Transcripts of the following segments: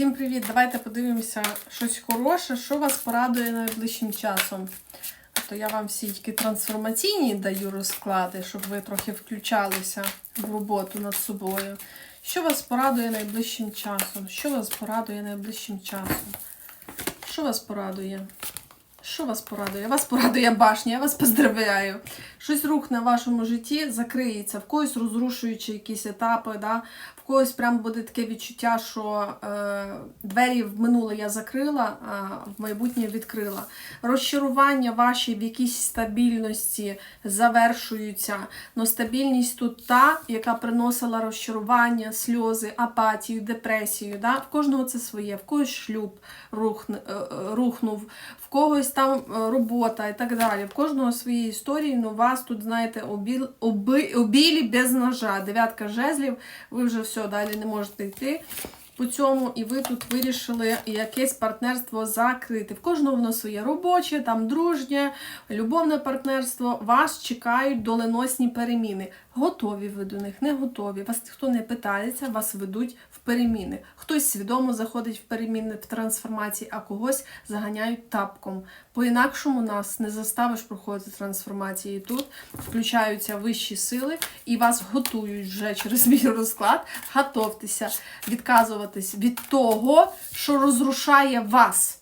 Всім привіт! Давайте подивимося щось хороше, що вас порадує найближчим часом. Тобто я вам всі тільки трансформаційні даю розклади, щоб ви трохи включалися в роботу над собою. Що вас порадує найближчим часом? Що вас порадує найближчим часом? Що вас порадує? Що вас порадує? Вас порадує башня, я вас поздравляю. Щось рух на вашому житті закриється, в когось розрушуючи якісь етапи, да? в когось прям буде таке відчуття, що е, двері в минуле я закрила, а в майбутнє відкрила. Розчарування ваші в якійсь стабільності завершуються. Но стабільність тут та, яка приносила розчарування, сльози, апатію, депресію. Да? В кожного це своє, в когось шлюб рухне, е, рухнув, в когось там е, робота і так далі. В кожного свої історії, але у вас тут, знаєте, обіл, оби, обілі без ножа. Дев'ятка жезлів, ви вже все далі не можете йти. По цьому, і ви тут вирішили якесь партнерство закрити. В кожного воно своє робоче, там дружнє, любовне партнерство. Вас чекають доленосні переміни. Готові ви до них, не готові. Вас ніхто не питається, вас ведуть в переміни. Хтось свідомо заходить в переміни в трансформації, а когось заганяють тапком. По-інакшому нас не заставиш проходити трансформації. Тут включаються вищі сили і вас готують вже через мій розклад. Готовтеся відказуватись від того, що розрушає вас.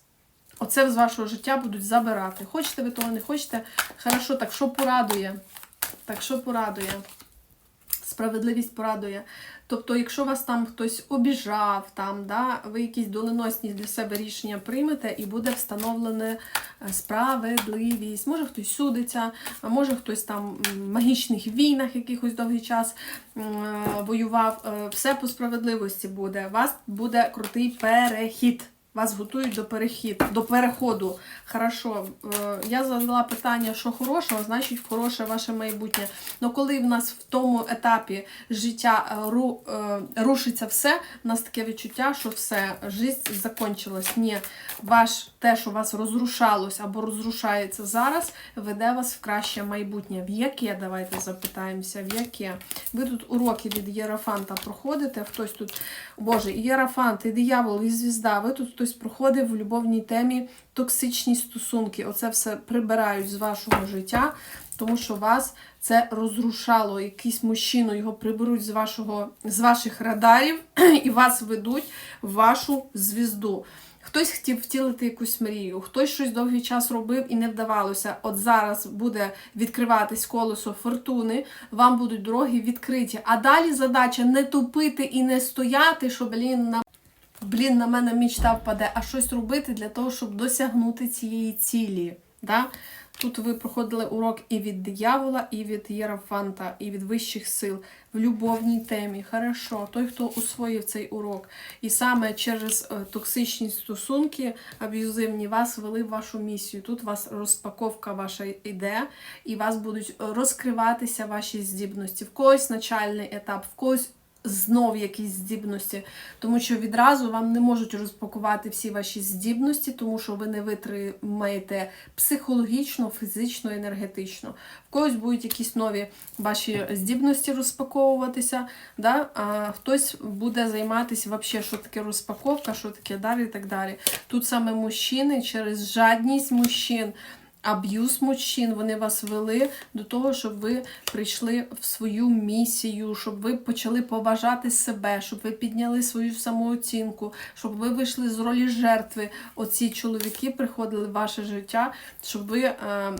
Оце з вашого життя будуть забирати. Хочете ви того, не хочете? Хорошо, так що порадує? Так що порадує? Справедливість порадує. Тобто, якщо вас там хтось обіжав, там, да, ви якісь доленосні для себе рішення приймете і буде встановлена справедливість. Може хтось судиться, може хтось там в магічних війнах якихось довгий час воював. Е, все по справедливості буде. У вас буде крутий перехід. Вас готують до перехід, до переходу. Хорошо, е, я задала питання, що хорошого, значить хороше ваше майбутнє. Но коли в нас в тому етапі життя е, ру, е, рушиться все, в нас таке відчуття, що все, життя закончилась. Ні, ваш те, що вас розрушалось або розрушається зараз, веде вас в краще майбутнє. В яке? Давайте запитаємося, в яке? Ви тут уроки від Єрофанта проходите, хтось тут, Боже, і Єрофант, і диявол, і звізда, ви тут хтось проходив в любовній темі токсичні стосунки. Оце все прибирають з вашого життя, тому що вас це розрушало. Якийсь мужчину його приберуть з вашого, з ваших радарів і вас ведуть в вашу звізду. Хтось хотів втілити якусь мрію, хтось щось довгий час робив і не вдавалося. От зараз буде відкриватись колесо фортуни, вам будуть дороги відкриті. А далі задача не тупити і не стояти, що блін на блін, на мене мічта впаде, а щось робити для того, щоб досягнути цієї цілі. Да? Тут ви проходили урок і від диявола, і від Єрофанта, і від вищих сил в любовній темі. Хорошо, той, хто усвоїв цей урок. І саме через е, токсичні стосунки, аб'юзивні, вас вели в вашу місію. Тут у вас розпаковка ваша йде, і вас будуть розкриватися ваші здібності. В когось начальний етап, в когось знов якісь здібності, тому що відразу вам не можуть розпакувати всі ваші здібності, тому що ви не витримаєте психологічно, фізично, енергетично. В когось будуть якісь нові ваші здібності розпаковуватися, да? а хтось буде займатися, вообще, що таке розпаковка, що таке далі і так далі. Тут саме мужчини через жадність мужчин аб'юз мужчин, вони вас вели до того, щоб ви прийшли в свою місію, щоб ви почали поважати себе, щоб ви підняли свою самооцінку, щоб ви вийшли з ролі жертви. Оці чоловіки приходили в ваше життя, щоб ви. Е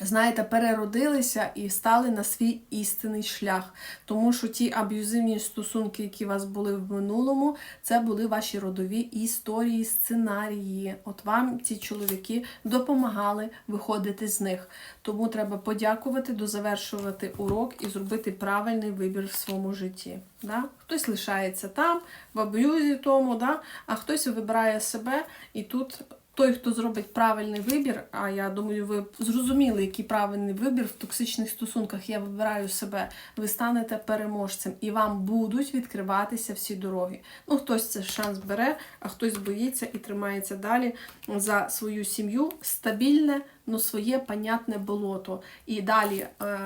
знаєте, переродилися і стали на свій істинний шлях. Тому що ті аб'юзивні стосунки, які у вас були в минулому, це були ваші родові історії, сценарії. От вам ці чоловіки допомагали виходити з них. Тому треба подякувати, дозавершувати урок і зробити правильний вибір в своєму житті. Да? Хтось лишається там, в аб'юзі тому, да? а хтось вибирає себе і тут той, хто зробить правильний вибір, а я думаю, ви зрозуміли, який правильний вибір в токсичних стосунках. Я вибираю себе, ви станете переможцем і вам будуть відкриватися всі дороги. Ну, хтось цей шанс бере, а хтось боїться і тримається далі за свою сім'ю стабільне, ну своє понятне болото. І далі е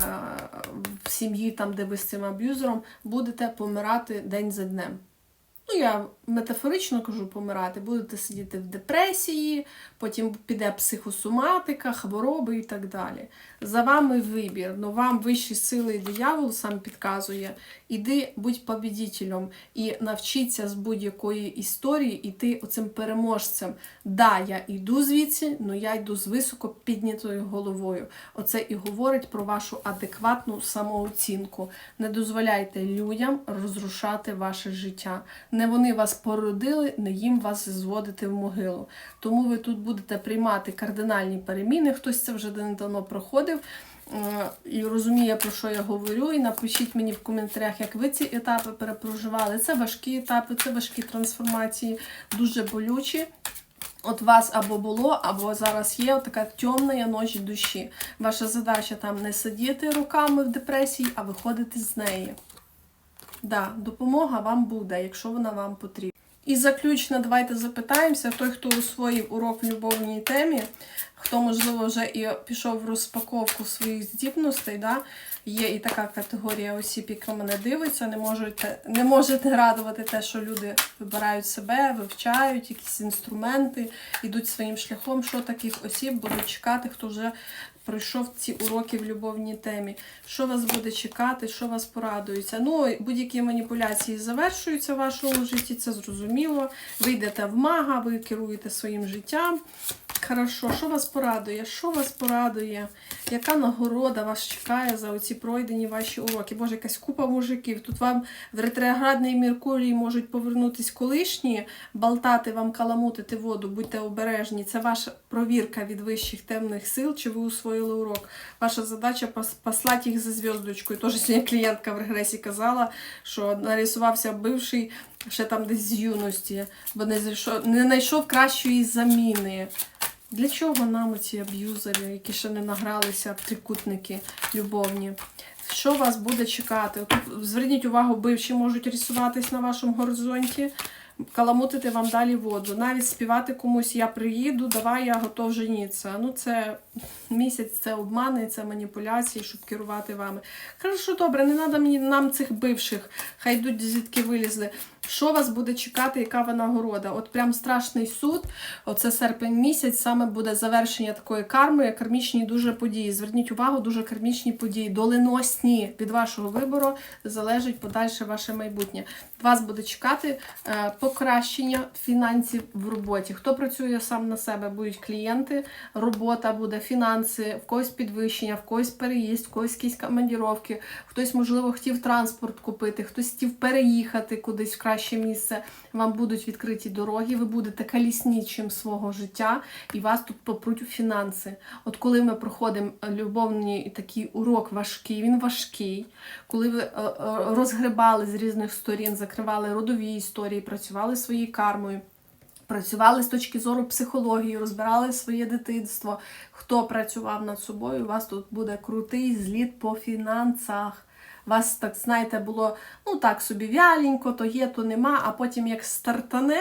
в сім'ї, там, де ви з цим аб'юзером, будете помирати день за днем. Ну, я метафорично кажу помирати. Будете сидіти в депресії, потім піде психосоматика, хвороби і так далі. За вами вибір. Ну вам вищі сили і диявол сам підказує. Іди, будь побідітелем і навчіться з будь-якої історії іти оцим переможцем. Да, я йду звідси, але я йду з високо піднятою головою. Оце і говорить про вашу адекватну самооцінку. Не дозволяйте людям розрушати ваше життя. Не вони вас породили, не їм вас зводити в могилу. Тому ви тут будете приймати кардинальні переміни. Хтось це вже давно проходив. е, І розуміє, про що я говорю, і напишіть мені в коментарях, як ви ці етапи перепроживали. Це важкі етапи, це важкі трансформації, дуже болючі. От вас або було, або зараз є така темна ніч душі. Ваша задача там не сидіти руками в депресії, а виходити з неї. Да, допомога вам буде, якщо вона вам потрібна. І заключно давайте запитаємося, той, хто усвоїв урок в любовній темі, хто, можливо, вже і пішов в розпаковку своїх здібностей, да? Є і така категорія осіб, яка мене дивиться, не можете, не можете радувати те, що люди вибирають себе, вивчають якісь інструменти, йдуть своїм шляхом, що таких осіб будуть чекати, хто вже пройшов ці уроки в любовній темі. Що вас буде чекати, що вас порадується. Ну, будь-які маніпуляції завершуються в вашому житті, це зрозуміло. Ви йдете в мага, ви керуєте своїм життям. Хорошо, що вас порадує? Що вас порадує? Яка нагорода вас чекає за оці пройдені ваші уроки? Боже, якась купа мужиків. Тут вам в ретроградний Меркурій можуть повернутись колишні, болтати вам, каламутити воду, будьте обережні. Це ваша провірка від вищих темних сил, чи ви усвоїли урок. Ваша задача послати їх за зв'язочкою. Тож сьогодні клієнтка в регресі казала, що нарисувався бивший ще там десь з юності, бо не знайшов, кращої заміни. Для чого нам ці аб'юзери, які ще не награлися трикутники любовні? Що вас буде чекати? Зверніть увагу, бивші можуть рисуватись на вашому горизонті, каламутити вам далі воду. Навіть співати комусь я приїду, давай я готов женіться. Ну, це місяць, це обмани, це маніпуляції, щоб керувати вами. Хорошо, добре, не треба мені нам цих бивших, хай йдуть звідки вилізли. Що вас буде чекати, яка ви нагорода? От прям страшний суд. Оце серпень місяць, саме буде завершення такої карми, кармічні дуже події. Зверніть увагу, дуже кармічні події, доленосні від вашого вибору залежить подальше ваше майбутнє. Вас буде чекати е, покращення фінансів в роботі. Хто працює сам на себе, будуть клієнти, робота буде, фінанси, в когось підвищення, в когось переїзд, в когось якісь командіровки, хтось, можливо, хотів транспорт купити, хтось хотів переїхати кудись в краще місце. Вам будуть відкриті дороги, ви будете каліснічим свого життя, і вас тут попруть у фінанси. От коли ми проходимо любовний такий урок важкий, він важкий, коли ви е, е, розгребали з різних сторін, закривали родові історії, працювали своєю кармою. Працювали з точки зору психології, розбирали своє дитинство. Хто працював над собою, у вас тут буде крутий зліт по фінансах. Вас, так знаєте, було ну так собі вяленько, то є, то нема, а потім як стартане,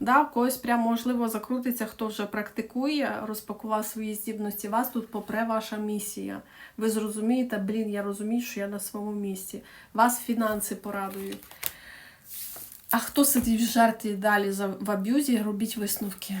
да, когось прям можливо закрутиться, хто вже практикує, розпакував свої здібності. Вас тут попре ваша місія. Ви зрозумієте, блін, я розумію, що я на своєму місці. Вас фінанси порадують. А хто сидить в жертві далі в аб'юзі, робіть висновки.